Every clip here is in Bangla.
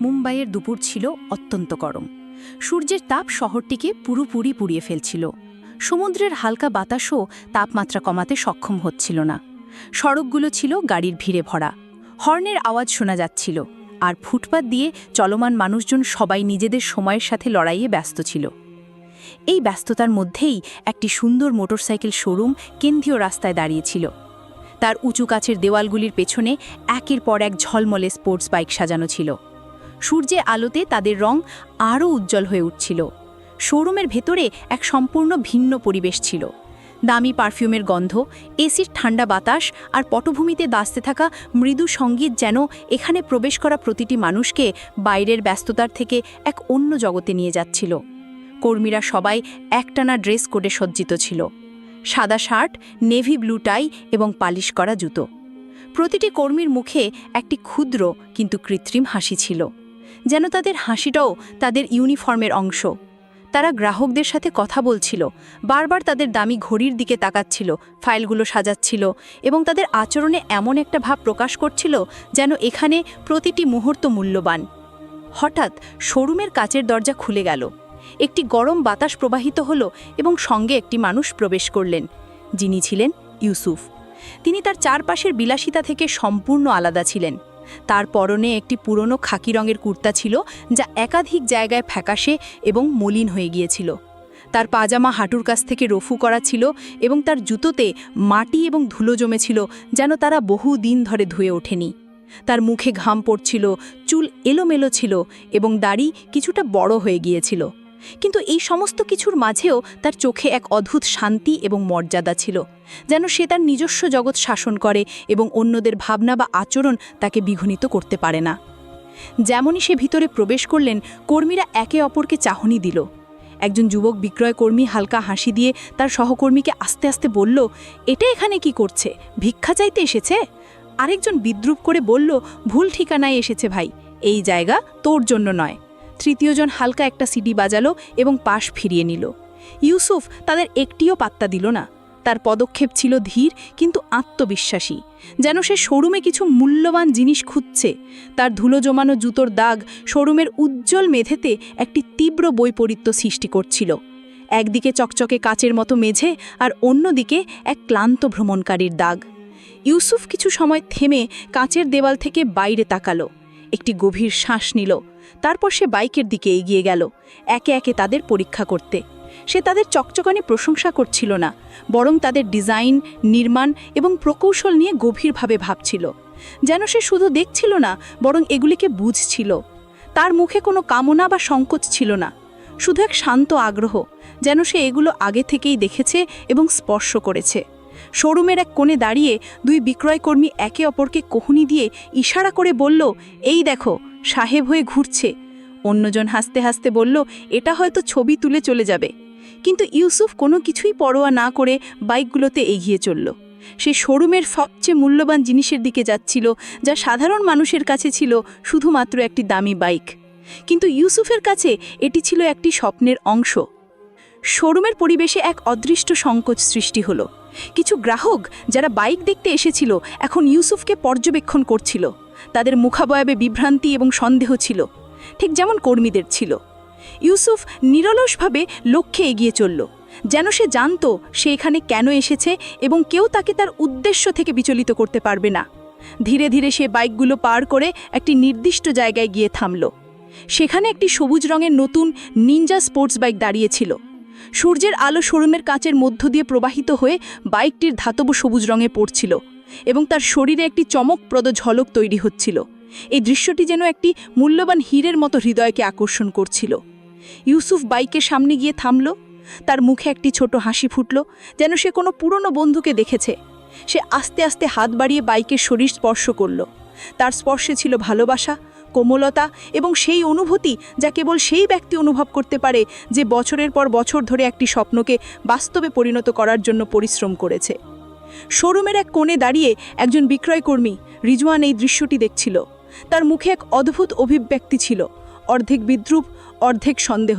মুম্বাইয়ের দুপুর ছিল অত্যন্ত গরম। সূর্যের তাপ শহরটিকে পুরোপুরি পুড়িয়ে ফেলছিল। সমুদ্রের হালকা বাতাসও তাপমাত্রা কমাতে সক্ষম হচ্ছিল না। সড়কগুলো ছিল গাড়ির ভিড়ে ভরা। হর্নের আওয়াজ শোনা যাচ্ছিল, আর ফুটপাত দিয়ে চলমান মানুষজন সবাই নিজেদের সময়ের সাথে লড়াইয়ে ব্যস্ত ছিল। এই ব্যস্ততার মধ্যেই একটি সুন্দর মোটরসাইকেল শোরুম কেন্দ্রীয় রাস্তায় দাঁড়িয়েছিল। তার উঁচু কাছের দেওয়ালগুলির পেছনে একের পর এক ঝলমলে স্পোর্টস বাইক সাজানো ছিল। সূর্যে আলোতে তাদের রং আরও উজ্জ্বল হয়ে উঠছিল। শোরুমের ভেতরে এক সম্পূর্ণ ভিন্ন পরিবেশ ছিল। দামি পারফিউমের গন্ধ, এসির ঠান্ডা বাতাস আর পটভূমিতে দাস্তে থাকা মৃদু সংগীত যেন এখানে প্রবেশ করা প্রতিটি মানুষকে বাইরের ব্যস্ততার থেকে এক অন্য জগতে নিয়ে যাচ্ছিল। কর্মীরা সবাই একটানা ড্রেস কোডে সজ্জিত ছিল। সাদা শার্ট, নেভি ব্লু টাই এবং পালিশ করা জুতো। প্রতিটি কর্মীর মুখে একটি ক্ষুদ্র কিন্তু কৃত্রিম হাসি ছিল। যেন তাদের হাসিটাও তাদের ইউনিফর্মের অংশ। তারা গ্রাহকদের সাথে কথা বলছিল, বারবার তাদের দামি ঘড়ির দিকে তাকাচ্ছিল, ফাইলগুলো সাজাচ্ছিল এবং তাদের আচরণে এমন একটা ভাব প্রকাশ করছিল যেন এখানে প্রতিটি মুহূর্ত মূল্যবান। হঠাৎ শোরুমের কাচের দরজা খুলে গেল। একটি গরম বাতাস প্রবাহিত হলো এবং সঙ্গে একটি মানুষ প্রবেশ করলেন, যিনি ছিলেন ইউসুফ। তিনি তার চারপাশের বিলাসিতা থেকে সম্পূর্ণ আলাদা ছিলেন। তার পরনে একটি পুরনো খাকি রঙের কুর্তা ছিল যা একাধিক জায়গায় ফ্যাকাশে এবং মলিন হয়ে গিয়েছিল। তার পাজামা হাঁটুর কাছ থেকে রফু করা ছিল এবং তার জুতোতে মাটি এবং ধুলো জমেছিল যেন তারা বহু দিন ধরে ধুয়ে ওঠেনি। তার মুখে ঘাম পড়ছিল, চুল এলোমেলো ছিল এবং দাড়ি কিছুটা বড় হয়ে গিয়েছিল। কিন্তু এই সমস্ত কিছুর মাঝেও তার চোখে এক অদ্ভুত শান্তি এবং মর্যাদা ছিল, যেন সে তার নিজস্ব জগৎ শাসন করে এবং অন্যদের ভাবনা বা আচরণ তাকে বিঘ্নিত করতে পারে না। যেমনই সে ভিতরে প্রবেশ করলেন, কর্মীরা একে অপরকে চাহনি দিল। একজন যুবক বিক্রয় কর্মী হালকা হাসি দিয়ে তার সহকর্মীকে আস্তে আস্তে বলল, এটা এখানে কি করছে? ভিক্ষা চাইতে এসেছে? আরেকজন বিদ্রুপ করে বলল, ভুল ঠিকানায় এসেছে ভাই। এই জায়গা তোর জন্য নয়। তৃতীয়জন হালকা একটা সিডি বাজালো এবং পাশ ফিরিয়ে নিল। ইউসুফ তাদের একটিও পাত্তা দিল না। তার পদক্ষেপ ছিল ধীর কিন্তু আত্মবিশ্বাসী। যেন সে শোরুমে কিছু মূল্যবান জিনিস খুঁজছে। তার ধুলো জমানো জুতোর দাগ শোরুমের উজ্জ্বল মেঝেতে একটি তীব্র বৈপরীত্য সৃষ্টি করছিল। একদিকে চকচকে কাচের মতো মেঝে আর অন্যদিকে এক ক্লান্ত ভ্রমণকারীর দাগ। ইউসুফ কিছু সময় থেমে কাঁচের দেওয়াল থেকে বাইরে তাকালো। একটি গভীর শ্বাস নিল। তারপর সে বাইকের দিকে এগিয়ে গেল, একে একে তাদের পরীক্ষা করতে। সে তাদের চকচকানি প্রশংসা করছিল না, বরং তাদের ডিজাইন, নির্মাণ এবং প্রকৌশল নিয়ে গভীরভাবে ভাবছিল। যেন সে শুধু দেখছিল না, বরং এগুলিকে বুঝছিল। তার মুখে কোনো কামনা বা সংকোচ ছিল না। শুধু এক শান্ত আগ্রহ, যেন সে এগুলো আগে থেকেই দেখেছে এবং স্পর্শ করেছে। শোরুমের এক কোণে দাঁড়িয়ে দুই বিক্রয়কর্মী একে অপরকে কোহনি দিয়ে ইশারা করে বলল, এই দেখো, সাহেব হয়ে ঘুরছে। অন্যজন হাসতে হাসতে বলল, এটা হয়তো ছবি তুলে চলে যাবে। কিন্তু ইউসুফ কোনো কিছুই পরোয়া না করে বাইকগুলোতে এগিয়ে চলল। সে শোরুমের সবচেয়ে মূল্যবান জিনিসের দিকে যাচ্ছিল, যা সাধারণ মানুষের কাছে ছিল শুধুমাত্র একটি দামি বাইক। কিন্তু ইউসুফের কাছে এটি ছিল একটি স্বপ্নের অংশ। শোরুমের পরিবেশে এক অদৃষ্ট সংকোচ সৃষ্টি হলো। কিছু গ্রাহক যারা বাইক দেখতে এসেছিল, এখন ইউসুফকে পর্যবেক্ষণ করছিল। তাদের মুখাবয়াবে বিভ্রান্তি এবং সন্দেহ ছিল। ঠিক যেমন কর্মীদের ছিল। ইউসুফ নিরলসভাবে লক্ষ্যে এগিয়ে চলল। যেন সে জানত সে এখানে কেন এসেছে এবং কেউ তাকে তার উদ্দেশ্য থেকে বিচলিত করতে পারবে না। ধীরে ধীরে সে বাইকগুলো পার করে একটি নির্দিষ্ট জায়গায় গিয়ে থামল। সেখানে একটি সবুজ রঙের নতুন নিনজা স্পোর্টস বাইক দাঁড়িয়েছিল সূর্যের আলো শোরুমের কাঁচের মধ্য দিয়ে প্রবাহিত হয়ে বাইকটির ধাতব সবুজ রঙে পড়ছিল এবং তার শরীরে একটি চমকপ্রদ ঝলক তৈরি হচ্ছিল। এই দৃশ্যটি যেন একটি মূল্যবান হীরের মতো হৃদয়কে আকর্ষণ করছিল। ইউসুফ বাইকের সামনে গিয়ে থামল। তার মুখে একটি ছোট হাসি ফুটল, যেন সে কোনো পুরনো বন্ধুকে দেখেছে। সে আস্তে আস্তে হাত বাড়িয়ে বাইকের শরীর স্পর্শ করল। তার স্পর্শে ছিল ভালোবাসা কোমলতা এবং সেই অনুভূতি যা কেবল সেই ব্যক্তি অনুভব করতে পারে যে বছরের পর বছর ধরে একটি স্বপ্নকে বাস্তবে পরিণত করার জন্য পরিশ্রম করেছে। শোরুমের এক কোণে দাঁড়িয়ে একজন বিক্রয়কর্মী রিজওয়ান এই দৃশ্যটি দেখছিল। তার মুখে এক অদ্ভুত অভিব্যক্তি ছিল, অর্ধেক বিদ্রুপ, অর্ধেক সন্দেহ।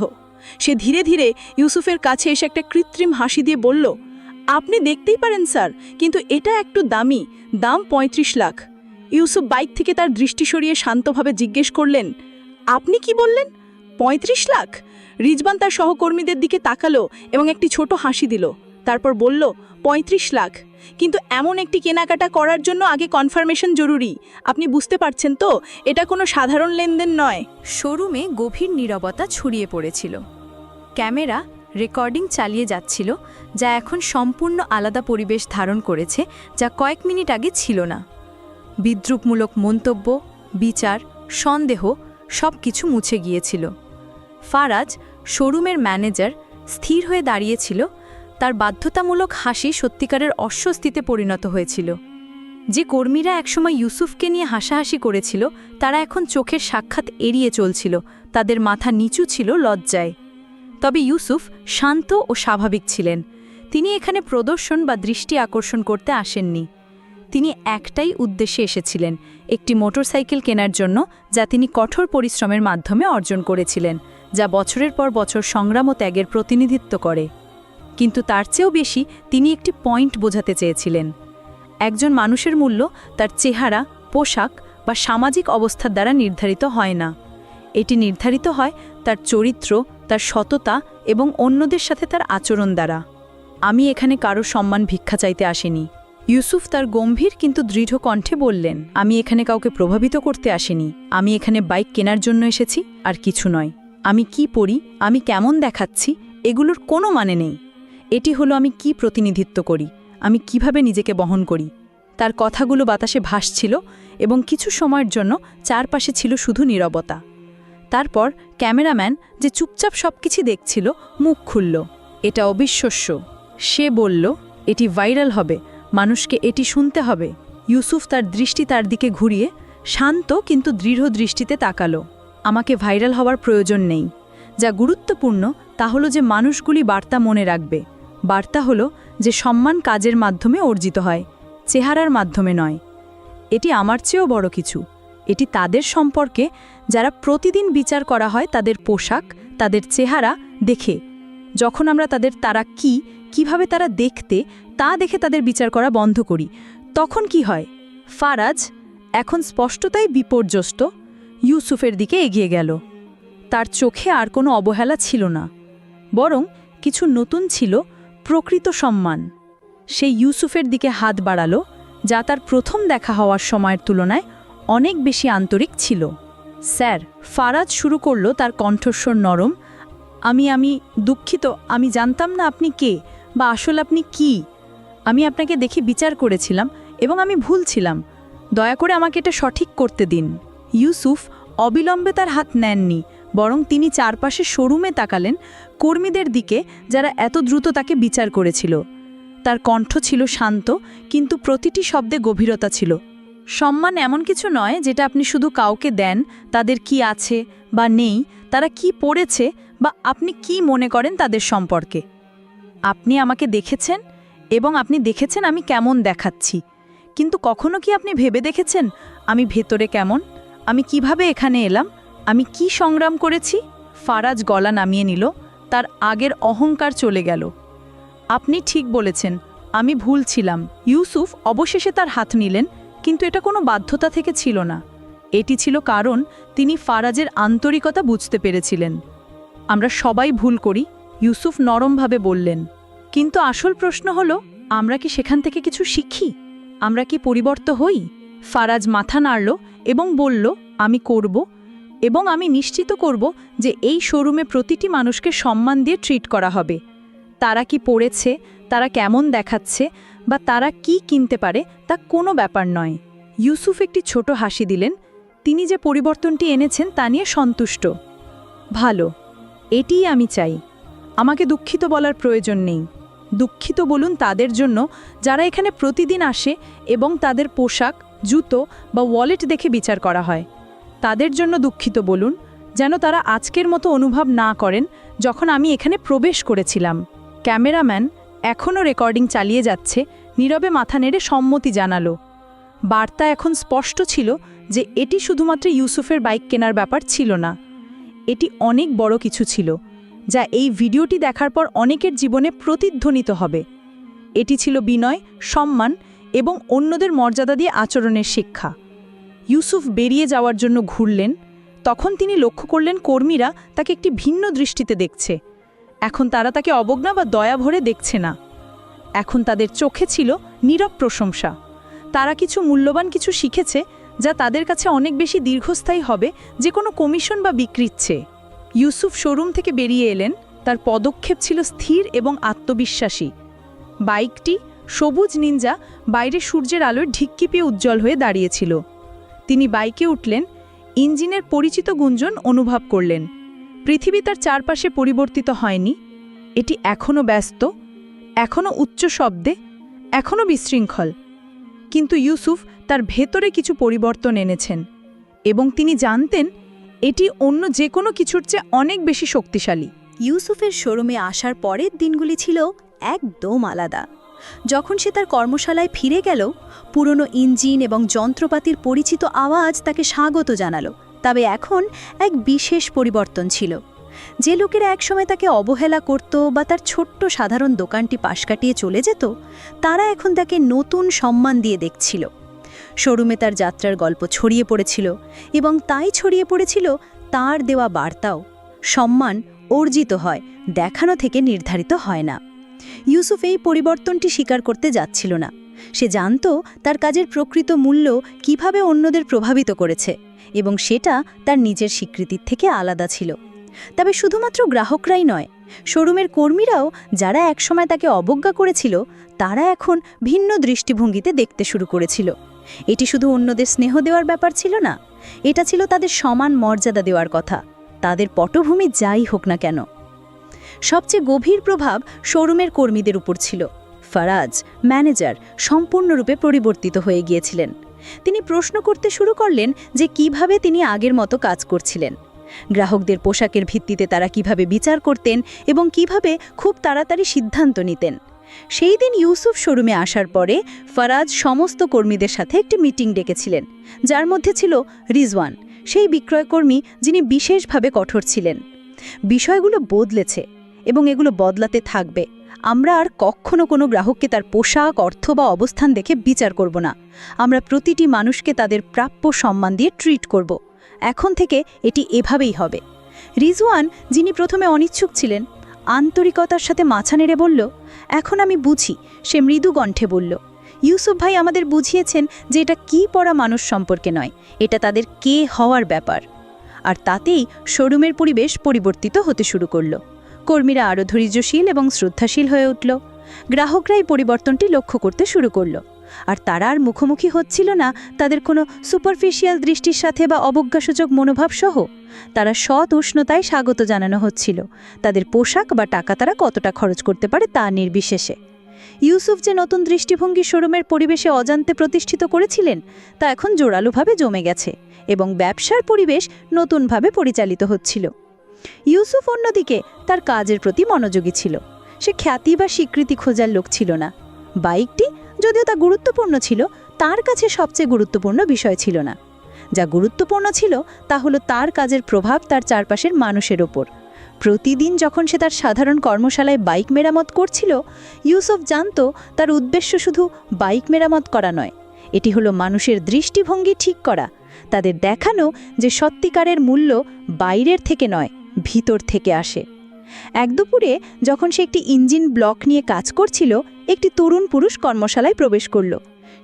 সে ধীরে ধীরে ইউসুফের কাছে এসে একটা কৃত্রিম হাসি দিয়ে বলল, আপনি দেখতেই পারেন, স্যার, কিন্তু এটা একটু দামি, দাম ৩৫ লাখ। ইউসুফ বাইক থেকে তার দৃষ্টি সরিয়ে শান্তভাবে জিজ্ঞেস করলেন, আপনি কি বললেন? পঁয়ত্রিশ লাখ? রিজবান তার সহকর্মীদের দিকে তাকালো এবং একটি ছোট হাসি দিল। তারপর বলল, পঁয়ত্রিশ লাখ। কিন্তু এমন একটি কেনাকাটা করার জন্য আগে কনফার্মেশন জরুরি। আপনি বুঝতে পারছেন তো, এটা কোনো সাধারণ লেনদেন নয়। শোরুমে গভীর নীরবতা ছড়িয়ে পড়েছিল। ক্যামেরা রেকর্ডিং চালিয়ে যাচ্ছিল, যা এখন সম্পূর্ণ আলাদা পরিবেশ ধারণ করেছে, যা কয়েক মিনিট আগে ছিল না। বিদ্রুপমূলক মন্তব্য, বিচার, সন্দেহ সব কিছু মুছে গিয়েছিল। ফারাজ, শোরুমের ম্যানেজার, স্থির হয়ে দাঁড়িয়েছিল, তার বাধ্যতামূলক হাসি সত্যিকারের অস্বস্তিতে পরিণত হয়েছিল। যে কর্মীরা একসময় ইউসুফকে নিয়ে হাসাহাসি করেছিল, তারা এখন চোখের সাক্ষাৎ এড়িয়ে চলছিল, তাদের মাথা নিচু ছিল লজ্জায়। তবে ইউসুফ শান্ত ও স্বাভাবিক ছিলেন। তিনি এখানে প্রদর্শন বা দৃষ্টি আকর্ষণ করতে আসেননি। তিনি একটাই উদ্দেশ্যে এসেছিলেন, একটি মোটরসাইকেল কেনার জন্য যা তিনি কঠোর পরিশ্রমের মাধ্যমে অর্জন করেছিলেন, যা বছরের পর বছর সংগ্রাম ও ত্যাগের প্রতিনিধিত্ব করে। কিন্তু তার চেয়েও বেশি তিনি একটি পয়েন্ট বোঝাতে চেয়েছিলেন। একজন মানুষের মূল্য তার চেহারা, পোশাক বা সামাজিক অবস্থার দ্বারা নির্ধারিত হয় না। এটি নির্ধারিত হয় তার চরিত্র, তার সততা এবং অন্যদের সাথে তার আচরণ দ্বারা। আমি এখানে কারও সম্মান ভিক্ষা চাইতে আসিনি। ইউসুফ তার গম্ভীর কিন্তু দৃঢ় কণ্ঠে বললেন, আমি এখানে কাউকে প্রভাবিত করতে আসিনি। আমি এখানে বাইক কেনার জন্য এসেছি, আর কিছু নয়। আমি কি পড়ি? আমি কেমন দেখাচ্ছি? এগুলোর কোনো মানে নেই। এটি হলো আমি কি প্রতিনিধিত্ব করি? আমি কীভাবে নিজেকে বহন করি? তার কথাগুলো বাতাসে ভাসছিল এবং কিছু সময়ের জন্য চারপাশে ছিল শুধু নীরবতা। তারপর ক্যামেরাম্যান যে চুপচাপ সবকিছু দেখছিল, মুখ খুলল। এটা অবিশ্বাস্য। সে বলল, এটি ভাইরাল হবে। মানুষকে এটি শুনতে হবে। ইউসুফ তার দৃষ্টি তার দিকে ঘুরিয়ে শান্ত কিন্তু দৃঢ় দৃষ্টিতে তাকালো। আমাকে ভাইরাল হওয়ার প্রয়োজন নেই। যা গুরুত্বপূর্ণ তা হলো যে মানুষগুলি বার্তা মনে রাখবে। বার্তা হলো যে সম্মান কাজের মাধ্যমে অর্জিত হয়, চেহারার মাধ্যমে নয়। এটি আমার চেয়েও বড় কিছু। এটি তাদের সম্পর্কে যারা প্রতিদিন বিচার করা হয় তাদের পোশাক, তাদের চেহারা দেখে। যখন আমরা তাদের তারা কি, কীভাবে তারা দেখতে তা দেখে তাদের বিচার করা বন্ধ করি। তখন কি হয়? ফারাজ, এখন স্পষ্টতাই বিপর্যস্ত, ইউসুফের দিকে এগিয়ে গেল। তার চোখে আর কোনো অবহেলা ছিল না, বরং কিছু নতুন ছিল প্রকৃত সম্মান। সে ইউসুফের দিকে হাত বাড়ালো, যা তার প্রথম দেখা হওয়ার সময়ের তুলনায় অনেক বেশি আন্তরিক ছিল। স্যার, ফারাজ শুরু করল তার কণ্ঠস্বর নরম, আমি আমি দুঃখিত, আমি জানতাম না আপনি কে বা আসলে আপনি কি? আমি আপনাকে দেখে বিচার করেছিলাম এবং আমি ভুল ছিলাম। দয়া করে আমাকে এটা সঠিক করতে দিন। ইউসুফ অবিলম্বে তার হাত নেননি, বরং তিনি চারপাশে শোরুমে তাকালেন কর্মীদের দিকে যারা এত দ্রুত তাকে বিচার করেছিল। তার কণ্ঠ ছিল শান্ত, কিন্তু প্রতিটি শব্দে গভীরতা ছিল। সম্মান এমন কিছু নয় যেটা আপনি শুধু কাউকে দেন, তাদের কি আছে বা নেই, তারা কি পড়েছে বা আপনি কি মনে করেন তাদের সম্পর্কে। আপনি আমাকে দেখেছেন? এবং আপনি দেখেছেন আমি কেমন দেখাচ্ছি। কিন্তু কখনো কি আপনি ভেবে দেখেছেন আমি ভেতরে কেমন? আমি কীভাবে এখানে এলাম? আমি কি সংগ্রাম করেছি? ফারাজ গলা নামিয়ে নিল, তার আগের অহংকার চলে গেল। আপনি ঠিক বলেছেন, আমি ভুল ছিলাম। ইউসুফ অবশেষে তার হাত নিলেন, কিন্তু এটা কোনো বাধ্যতা থেকে ছিল না। এটি ছিল কারণ তিনি ফারাজের আন্তরিকতা বুঝতে পেরেছিলেন। আমরা সবাই ভুল করি, ইউসুফ নরমভাবে বললেন। কিন্তু আসল প্রশ্ন হলো, আমরা কি সেখান থেকে কিছু শিখি? আমরা কি পরিবর্ত হই? ফারাজ মাথা নাড়ল এবং বলল, আমি করব এবং আমি নিশ্চিত করব যে এই শোরুমে প্রতিটি মানুষকে সম্মান দিয়ে ট্রিট করা হবে। তারা কি পড়েছে, তারা কেমন দেখাচ্ছে বা তারা কি কিনতে পারে তা কোনো ব্যাপার নয়। ইউসুফ একটি ছোট হাসি দিলেন, তিনি যে পরিবর্তনটি এনেছেন তা নিয়ে সন্তুষ্ট। ভালো, এটিই আমি চাই। আমাকে দুঃখিত বলার প্রয়োজন নেই। দুঃখিত বলুন তাদের জন্য, যারা এখানে প্রতিদিন আসে এবং তাদের পোশাক, জুতো বা ওয়ালেট দেখে বিচার করা হয়। তাদের জন্য দুঃখিত বলুন, যেন তারা আজকের মতো অনুভব না করেন যখন আমি এখানে প্রবেশ করেছিলাম। ক্যামেরাম্যান এখনও রেকর্ডিং চালিয়ে যাচ্ছে, নীরবে মাথা নেড়ে সম্মতি জানালো। বার্তা এখন স্পষ্ট ছিল যে এটি শুধুমাত্র ইউসুফের বাইক কেনার ব্যাপার ছিল না। এটি অনেক বড় কিছু ছিল। যা এই ভিডিওটি দেখার পর অনেকের জীবনে প্রতিধ্বনিত হবে। এটি ছিল বিনয়, সম্মান এবং অন্যদের মর্যাদা দিয়ে আচরণের শিক্ষা। ইউসুফ বেরিয়ে যাওয়ার জন্য ঘুরলেন, তখন তিনি লক্ষ্য করলেন কর্মীরা তাকে একটি ভিন্ন দৃষ্টিতে দেখছে। এখন তারা তাকে অবজ্ঞা বা দয়া ভরে দেখছে না। এখন তাদের চোখে ছিল নীরব প্রশংসা। তারা কিছু মূল্যবান কিছু শিখেছে যা তাদের কাছে অনেক বেশি দীর্ঘস্থায়ী হবে যে কোনো কমিশন বা বিক্রির চেয়ে। ইউসুফ শোরুম থেকে বেরিয়ে এলেন। তার পদক্ষেপ ছিল স্থির এবং আত্মবিশ্বাসী। বাইকটি সবুজ নিনজা বাইরে সূর্যের আলোয় ঢিক্কি পেয়ে উজ্জ্বল হয়ে দাঁড়িয়েছিল। তিনি বাইকে উঠলেন, ইঞ্জিনের পরিচিত গুঞ্জন অনুভব করলেন। পৃথিবী তার চারপাশে পরিবর্তিত হয়নি। এটি এখনও ব্যস্ত, এখনও উচ্চ শব্দে, এখনও বিশৃঙ্খল। কিন্তু ইউসুফ তার ভেতরে কিছু পরিবর্তন এনেছেন এবং তিনি জানতেন এটি অন্য যে কোনো কিছুর চেয়ে অনেক বেশি শক্তিশালী। ইউসুফের শোরুমে আসার পরের দিনগুলি ছিল একদম আলাদা। যখন সে তার কর্মশালায় ফিরে গেল, পুরনো ইঞ্জিন এবং যন্ত্রপাতির পরিচিত আওয়াজ তাকে স্বাগত জানালো, তবে এখন এক বিশেষ পরিবর্তন ছিল। যে লোকেরা একসময় তাকে অবহেলা করত বা তার ছোট্ট সাধারণ দোকানটি পাশ কাটিয়ে চলে যেত, তারা এখন তাকে নতুন সম্মান দিয়ে দেখছিল। শোরুমে তার যাত্রার গল্প ছড়িয়ে পড়েছিল এবং তাই ছড়িয়ে পড়েছিল তার দেওয়া বার্তাও। সম্মান অর্জিত হয়, দেখানো থেকে নির্ধারিত হয় না। ইউসুফ এই পরিবর্তনটি স্বীকার করতে যাচ্ছিল না। সে জানত তার কাজের প্রকৃত মূল্য কীভাবে অন্যদের প্রভাবিত করেছে এবং সেটা তার নিজের স্বীকৃতির থেকে আলাদা ছিল। তবে শুধুমাত্র গ্রাহকরাই নয়, শোরুমের কর্মীরাও যারা একসময় তাকে অবজ্ঞা করেছিল, তারা এখন ভিন্ন দৃষ্টিভঙ্গিতে দেখতে শুরু করেছিল। এটি শুধু অন্যদের স্নেহ দেওয়ার ব্যাপার ছিল না, এটা ছিল তাদের সমান মর্যাদা দেওয়ার কথা, তাদের পটভূমি যাই হোক না কেন। সবচেয়ে গভীর প্রভাব শোরুমের কর্মীদের উপর ছিল। ফারাজ, ম্যানেজার, সম্পূর্ণরূপে পরিবর্তিত হয়ে গিয়েছিলেন। তিনি প্রশ্ন করতে শুরু করলেন যে কীভাবে তিনি আগের মতো কাজ করছিলেন। গ্রাহকদের পোশাকের ভিত্তিতে তারা কীভাবে বিচার করতেন এবং কীভাবে খুব তাড়াতাড়ি সিদ্ধান্ত নিতেন। সেই দিন ইউসুফ শোরুমে আসার পরে ফারাজ সমস্ত কর্মীদের সাথে একটি মিটিং ডেকেছিলেন, যার মধ্যে ছিল রিজওয়ান, সেই বিক্রয়কর্মী যিনি বিশেষভাবে কঠোর ছিলেন। বিষয়গুলো বদলেছে এবং এগুলো বদলাতে থাকবে। আমরা আর কখনো কোনো গ্রাহককে তার পোশাক, অর্থ বা অবস্থান দেখে বিচার করব না। আমরা প্রতিটি মানুষকে তাদের প্রাপ্য সম্মান দিয়ে ট্রিট করব। এখন থেকে এটি এভাবেই হবে। রিজওয়ান, যিনি প্রথমে অনিচ্ছুক ছিলেন আন্তরিকতার সাথে মাছা নেড়ে বলল, এখন আমি বুঝি, সে মৃদু কণ্ঠে বলল। ইউসুফ ভাই আমাদের বুঝিয়েছেন যে এটা কি পড়া মানুষ সম্পর্কে নয়, এটা তাদের কে হওয়ার ব্যাপার। আর তাতেই শোরুমের পরিবেশ পরিবর্তিত হতে শুরু করল। কর্মীরা আরও ধৈর্যশীল এবং শ্রদ্ধাশীল হয়ে উঠল। গ্রাহকরা এই পরিবর্তনটি লক্ষ্য করতে শুরু করল। আর তারা আর মুখোমুখি হচ্ছিল না, তাদের কোনো সুপারফিশিয়াল দৃষ্টির সাথে বা অবজ্ঞাসূচক মনোভাব সহ তারা সৎ উষ্ণতায় স্বাগত জানানো হচ্ছিল। তাদের পোশাক বা টাকা তারা কতটা খরচ করতে পারে তা নির্বিশেষে। ইউসুফ যে নতুন দৃষ্টিভঙ্গি শোরুমের পরিবেশে অজান্তে প্রতিষ্ঠিত করেছিলেন, তা এখন জোরালোভাবে জমে গেছে এবং ব্যবসার পরিবেশ নতুনভাবে পরিচালিত হচ্ছিল। ইউসুফ অন্যদিকে তার কাজের প্রতি মনোযোগী ছিল। সে খ্যাতি বা স্বীকৃতি খোঁজার লোক ছিল না। বাইকটি যদিও তা গুরুত্বপূর্ণ ছিল, তার কাছে সবচেয়ে গুরুত্বপূর্ণ বিষয় ছিল না। যা গুরুত্বপূর্ণ ছিল তা হলো তার কাজের প্রভাব তার চারপাশের মানুষের ওপর। প্রতিদিন যখন সে তার সাধারণ কর্মশালায় বাইক মেরামত করছিল, ইউসুফ জানত তার উদ্দেশ্য শুধু বাইক মেরামত করা নয়, এটি হলো মানুষের দৃষ্টিভঙ্গি ঠিক করা, তাদের দেখানো যে সত্যিকারের মূল্য বাইরের থেকে নয়, ভিতর থেকে আসে। এক দুপুরে যখন সে একটি ইঞ্জিন ব্লক নিয়ে কাজ করছিল, একটি তরুণ পুরুষ কর্মশালায় প্রবেশ করল।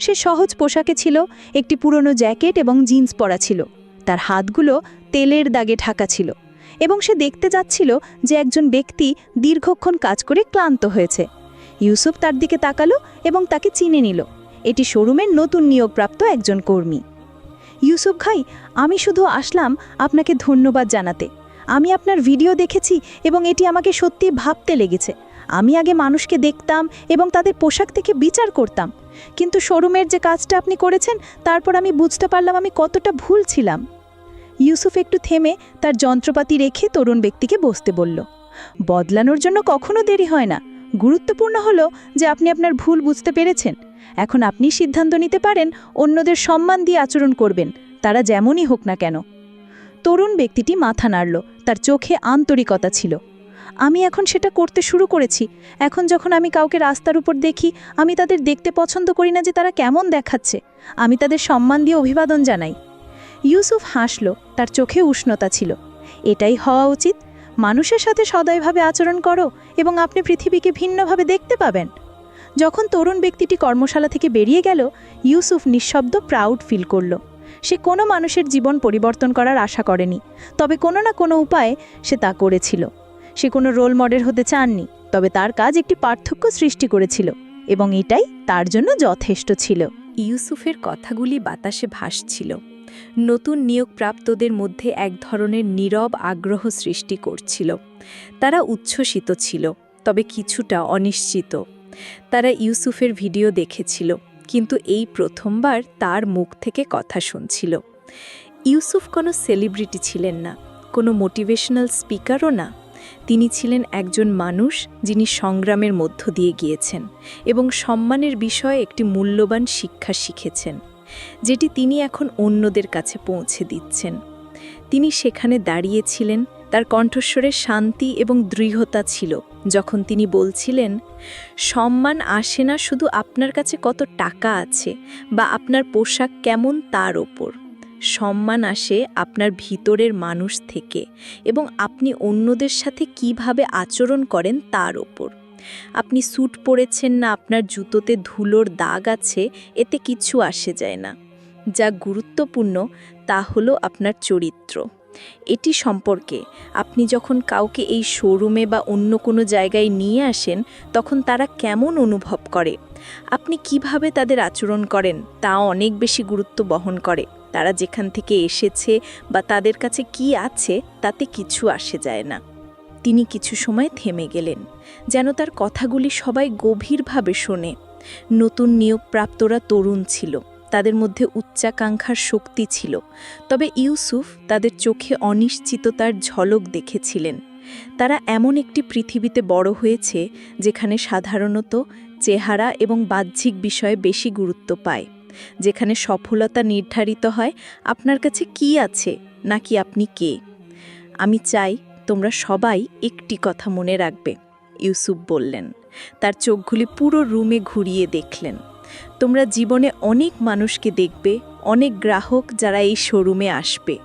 সে সহজ পোশাকে ছিল, একটি পুরনো জ্যাকেট এবং জিন্স পরা ছিল। তার হাতগুলো তেলের দাগে ঢাকা ছিল এবং সে দেখতে যাচ্ছিল যে একজন ব্যক্তি দীর্ঘক্ষণ কাজ করে ক্লান্ত হয়েছে। ইউসুফ তার দিকে তাকালো এবং তাকে চিনে নিল, এটি শোরুমের নতুন নিয়োগপ্রাপ্ত একজন কর্মী। ইউসুফ ভাই, আমি শুধু আসলাম আপনাকে ধন্যবাদ জানাতে। আমি আপনার ভিডিও দেখেছি এবং এটি আমাকে সত্যি ভাবতে লেগেছে। আমি আগে মানুষকে দেখতাম এবং তাদের পোশাক থেকে বিচার করতাম। কিন্তু শোরুমের যে কাজটা আপনি করেছেন, তারপর আমি বুঝতে পারলাম আমি কতটা ভুল ছিলাম। ইউসুফ একটু থেমে তার যন্ত্রপাতি রেখে তরুণ ব্যক্তিকে বসতে বলল, বদলানোর জন্য কখনো দেরি হয় না। গুরুত্বপূর্ণ হলো যে আপনি আপনার ভুল বুঝতে পেরেছেন। এখন আপনি সিদ্ধান্ত নিতে পারেন, অন্যদের সম্মান দিয়ে আচরণ করবেন। তারা যেমনই হোক না কেন। তরুণ ব্যক্তিটি মাথা নাড়ল, তার চোখে আন্তরিকতা ছিল। আমি এখন সেটা করতে শুরু করেছি। এখন যখন আমি কাউকে রাস্তার উপর দেখি, আমি তাদের দেখতে পছন্দ করি না যে তারা কেমন দেখাচ্ছে। আমি তাদের সম্মান দিয়ে অভিবাদন জানাই। ইউসুফ হাসল, তার চোখে উষ্ণতা ছিল। এটাই হওয়া উচিত। মানুষের সাথে সদয়ভাবে আচরণ করো এবং আপনি পৃথিবীকে ভিন্নভাবে দেখতে পাবেন। যখন তরুণ ব্যক্তিটি কর্মশালা থেকে বেরিয়ে গেল, ইউসুফ নিঃশব্দ প্রাউড ফিল করল। সে কোনো মানুষের জীবন পরিবর্তন করার আশা করেনি। তবে কোনো না কোনো উপায়ে সে তা করেছিল। সে কোনো রোল মডেল হতে চাননি, তবে তার কাজ একটি পার্থক্য সৃষ্টি করেছিল এবং এটাই তার জন্য যথেষ্ট ছিল। ইউসুফের কথাগুলি বাতাসে ভাসছিল। নতুন নিয়োগপ্রাপ্তদের মধ্যে এক ধরনের নীরব আগ্রহ সৃষ্টি করছিল। তারা উচ্ছ্বসিত ছিল, তবে কিছুটা অনিশ্চিত। তারা ইউসুফের ভিডিও দেখেছিল। কিন্তু এই প্রথমবার তার মুখ থেকে কথা শুনছিল। ইউসুফ কোনো সেলিব্রিটি ছিলেন না, কোনো মোটিভেশনাল স্পিকারও না। তিনি ছিলেন একজন মানুষ যিনি সংগ্রামের মধ্য দিয়ে গিয়েছেন এবং সম্মানের বিষয়ে একটি মূল্যবান শিক্ষা শিখেছেন, যেটি তিনি এখন অন্যদের কাছে পৌঁছে দিচ্ছেন। তিনি সেখানে দাঁড়িয়েছিলেন তার কণ্ঠস্বরে শান্তি এবং দৃঢ়তা ছিল, যখন তিনি বলছিলেন, সম্মান আসে না শুধু আপনার কাছে কত টাকা আছে বা আপনার পোশাক কেমন তার ওপর। সম্মান আসে আপনার ভিতরের মানুষ থেকে এবং আপনি অন্যদের সাথে কীভাবে আচরণ করেন তার ওপর। আপনি স্যুট পরেছেন না, আপনার জুতোতে ধুলোর দাগ আছে, এতে কিছু আসে যায় না। যা গুরুত্বপূর্ণ, তা হলো আপনার চরিত্র। এটি সম্পর্কে। আপনি যখন কাউকে এই শোরুমে বা অন্য কোনো জায়গায় নিয়ে আসেন, তখন তারা কেমন অনুভব করে? আপনি কীভাবে তাদের আচরণ করেন, তা অনেক বেশি গুরুত্ব বহন করে। তারা যেখান থেকে এসেছে বা তাদের কাছে কি আছে, তাতে কিছু আসে যায় না। তিনি কিছু সময় থেমে গেলেন, যেন তার কথাগুলি সবাই গভীরভাবে শোনে। নতুন নিয়োগপ্রাপ্তরা তরুণ ছিল। তাদের মধ্যে উচ্চাকাঙ্ক্ষার শক্তি ছিল। তবে ইউসুফ তাদের চোখে অনিশ্চিততার ঝলক দেখেছিলেন। তারা এমন একটি পৃথিবীতে বড় হয়েছে, যেখানে সাধারণত চেহারা এবং বাহ্যিক বিষয়ে বেশি গুরুত্ব পায়। যেখানে সফলতা নির্ধারিত হয়, আপনার কাছে কি আছে? নাকি আপনি কে? আমি চাই তোমরা সবাই একটি কথা মনে রাখবে, ইউসুফ বললেন। তার চোখগুলি পুরো রুমে ঘুরিয়ে দেখলেন। তোমরা জীবনে অনেক মানুষকে দেখবে, অনেক গ্রাহক যারা এই শোরুমে আসবে।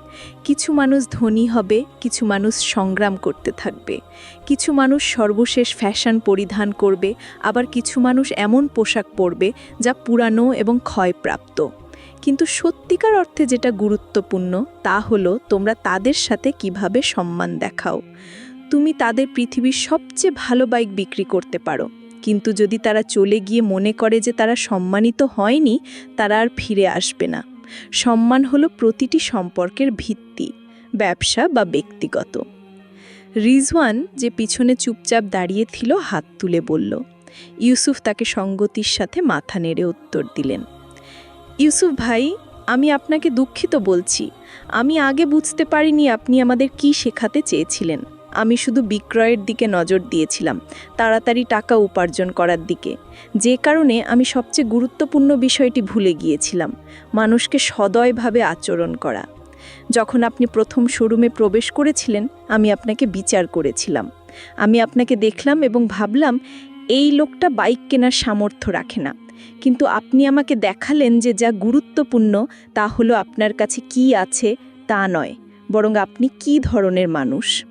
কিছু মানুষ ধনী হবে, কিছু মানুষ সংগ্রাম করতে থাকবে। কিছু মানুষ সর্বশেষ ফ্যাশন পরিধান করবে, আবার কিছু মানুষ এমন পোশাক পরবে যা পুরানো এবং ক্ষয়প্রাপ্ত। কিন্তু সত্যিকার অর্থে যেটা গুরুত্বপূর্ণ, তা হলো তোমরা তাদের সাথে কীভাবে সম্মান দেখাও। তুমি তাদের পৃথিবীর সবচেয়ে ভালো বাইক বিক্রি করতে পারো। কিন্তু যদি তারা চলে গিয়ে মনে করে যে তারা সম্মানিত হয়নি, তারা আর ফিরে আসবে না। সম্মান হলো প্রতিটি সম্পর্কের ভিত্তি, ব্যবসা বা ব্যক্তিগত। রিজওয়ান যে পিছনে চুপচাপ দাঁড়িয়ে ছিল, হাত তুলে বলল, ইউসুফ তাকে সঙ্গতির সাথে মাথা নেড়ে উত্তর দিলেন, ইউসুফ ভাই, আমি আপনাকে দুঃখিত বলছি। আমি আগে বুঝতে পারিনি আপনি আমাদের কি শেখাতে চেয়েছিলেন। আমি শুধু বিক্রয়ের দিকে নজর দিয়েছিলাম, তাড়াতাড়ি টাকা উপার্জন করার দিকে। যে কারণে আমি সবচেয়ে গুরুত্বপূর্ণ বিষয়টি ভুলে গিয়েছিলাম, মানুষকে সদয়ভাবে আচরণ করা। যখন আপনি প্রথম শোরুমে প্রবেশ করেছিলেন, আমি আপনাকে বিচার করেছিলাম। আমি আপনাকে দেখলাম এবং ভাবলাম, এই লোকটা বাইক কেনার সামর্থ্য রাখে না। কিন্তু আপনি আমাকে দেখালেন যে যা গুরুত্বপূর্ণ, তা হলো আপনার কাছে কি আছে, তা নয়, বরং আপনি কি ধরনের মানুষ?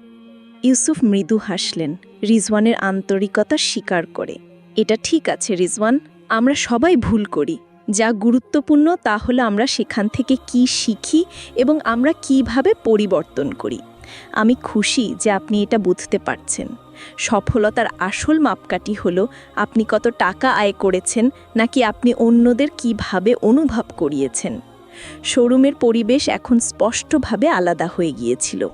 ইউসুফ মৃদু হাসলেন, রিজওয়ানের আন্তরিকতা স্বীকার করে। এটা ঠিক আছে রিজওয়ান, আমরা সবাই ভুল করি। যা গুরুত্বপূর্ণ তা হলো আমরা সেখান থেকে কি শিখি এবং আমরা কীভাবে পরিবর্তন করি। আমি খুশি যে আপনি এটা বুঝতে পারছেন। সফলতার আসল মাপকাঠি হলো, আপনি কত টাকা আয় করেছেন, নাকি আপনি অন্যদের কীভাবে অনুভব করিয়েছেন। শোরুমের পরিবেশ এখন স্পষ্টভাবে আলাদা হয়ে গিয়েছিল।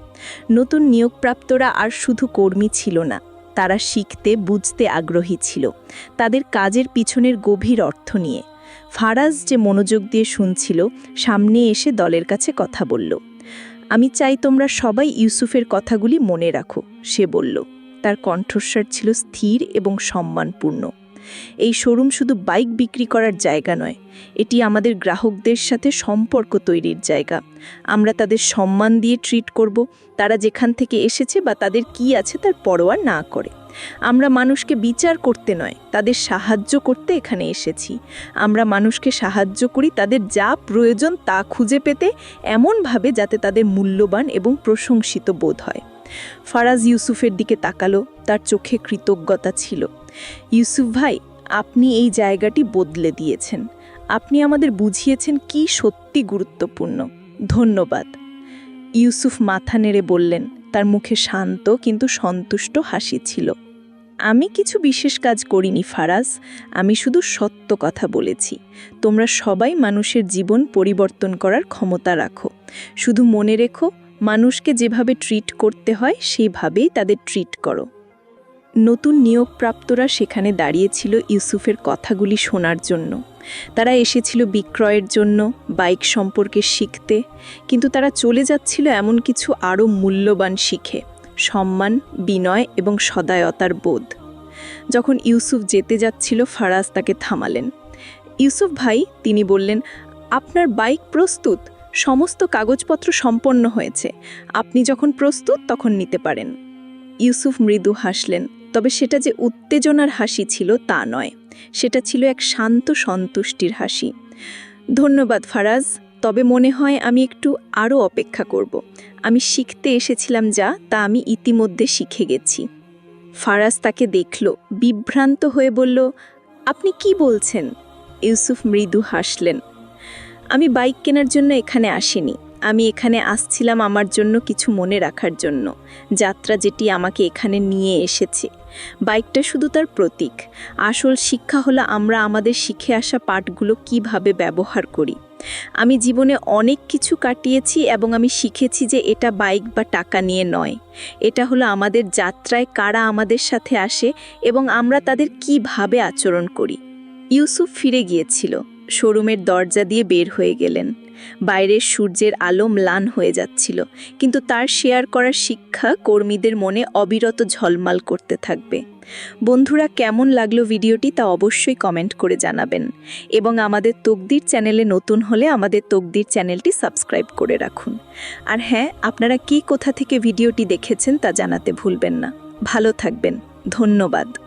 নতুন নিয়োগপ্রাপ্তরা আর শুধু কর্মী ছিল না, তারা শিখতে, বুঝতে আগ্রহী ছিল। তাদের কাজের পিছনের গভীর অর্থ নিয়ে। ফারাজ যে মনোযোগ দিয়ে শুনছিল, সামনে এসে দলের কাছে কথা বলল। আমি চাই তোমরা সবাই ইউসুফের কথাগুলি মনে রাখো সে বলল। তার কণ্ঠস্বর ছিল স্থির এবং সম্মানপূর্ণ। এই শোরুম শুধু বাইক বিক্রি করার জায়গা নয়, এটি আমাদের গ্রাহকদের সাথে সম্পর্ক তৈরির জায়গা। আমরা তাদের সম্মান দিয়ে ট্রিট করব, তারা যেখান থেকে এসেছে বা তাদের কি আছে তার পরোয়া না করে। আমরা মানুষকে বিচার করতে নয়, তাদের সাহায্য করতে এখানে এসেছি। আমরা মানুষকে সাহায্য করি তাদের যা প্রয়োজন তা খুঁজে পেতে, এমনভাবে যাতে তাদের মূল্যবান এবং প্রশংসিত বোধ হয়। ফারাজ ইউসুফের দিকে তাকালো, তার চোখে কৃতজ্ঞতা ছিল। ইউসুফ ভাই, আপনি এই জায়গাটি বদলে দিয়েছেন। আপনি আমাদের বুঝিয়েছেন কি সত্যি গুরুত্বপূর্ণ। ধন্যবাদ। ইউসুফ মাথা নেড়ে বললেন, তার মুখে শান্ত কিন্তু সন্তুষ্ট হাসি ছিল। আমি কিছু বিশেষ কাজ করিনি ফারাজ, আমি শুধু সত্য কথা বলেছি। তোমরা সবাই মানুষের জীবন পরিবর্তন করার ক্ষমতা রাখো। শুধু মনে রেখো মানুষকে যেভাবে ট্রিট করতে হয় সেইভাবেই তাদের ট্রিট করো। নতুন নিয়োগপ্রাপ্তরা সেখানে দাঁড়িয়েছিল ইউসুফের কথাগুলি শোনার জন্য। তারা এসেছিল বিক্রয়ের জন্য, বাইক সম্পর্কে শিখতে, কিন্তু তারা চলে যাচ্ছিল এমন কিছু আরও মূল্যবান শিখে, সম্মান, বিনয় এবং সদায়তার বোধ। যখন ইউসুফ যেতে যাচ্ছিল, ফারাজ তাকে থামালেন। ইউসুফ ভাই, তিনি বললেন, আপনার বাইক প্রস্তুত? সমস্ত কাগজপত্র সম্পন্ন হয়েছে। আপনি যখন প্রস্তুত, তখন নিতে পারেন। ইউসুফ মৃদু হাসলেন, তবে সেটা যে উত্তেজনার হাসি ছিল তা নয়। সেটা ছিল এক শান্ত সন্তুষ্টির হাসি। ধন্যবাদ ফারাজ, তবে মনে হয় আমি একটু আরও অপেক্ষা করব। আমি শিখতে এসেছিলাম যা, তা আমি ইতিমধ্যে শিখে গেছি। ফারাজ তাকে দেখল, বিভ্রান্ত হয়ে বলল, আপনি কি বলছেন? ইউসুফ মৃদু হাসলেন আমি বাইক কেনার জন্য এখানে আসিনি। আমি এখানে আসছিলাম আমার জন্য কিছু মনে রাখার জন্য। যাত্রা যেটি আমাকে এখানে নিয়ে এসেছে। বাইকটা শুধু তার প্রতীক। আসল শিক্ষা হলো আমরা আমাদের শিখে আসা পাঠগুলো কীভাবে ব্যবহার করি। আমি জীবনে অনেক কিছু কাটিয়েছি এবং আমি শিখেছি যে এটা বাইক বা টাকা নিয়ে নয়। এটা হলো আমাদের যাত্রায় কারা আমাদের সাথে আসে এবং আমরা তাদের কীভাবে আচরণ করি। ইউসুফ ফিরে গিয়েছিল। শোরুমের দরজা দিয়ে বের হয়ে গেলেন। বাইরের সূর্যের আলো ম্লান হয়ে যাচ্ছিল, কিন্তু তার শেয়ার করার শিক্ষা কর্মীদের মনে অবিরত ঝলমাল করতে থাকবে। বন্ধুরা, কেমন লাগল ভিডিওটি তা অবশ্যই কমেন্ট করে জানাবেন। এবং আমাদের তকদির চ্যানেলে নতুন হলে আমাদের তকদির চ্যানেলটি সাবস্ক্রাইব করে রাখুন। আর হ্যাঁ আপনারা কি কোথা থেকে ভিডিওটি দেখেছেন তা জানাতে ভুলবেন না। ভালো থাকবেন। ধন্যবাদ।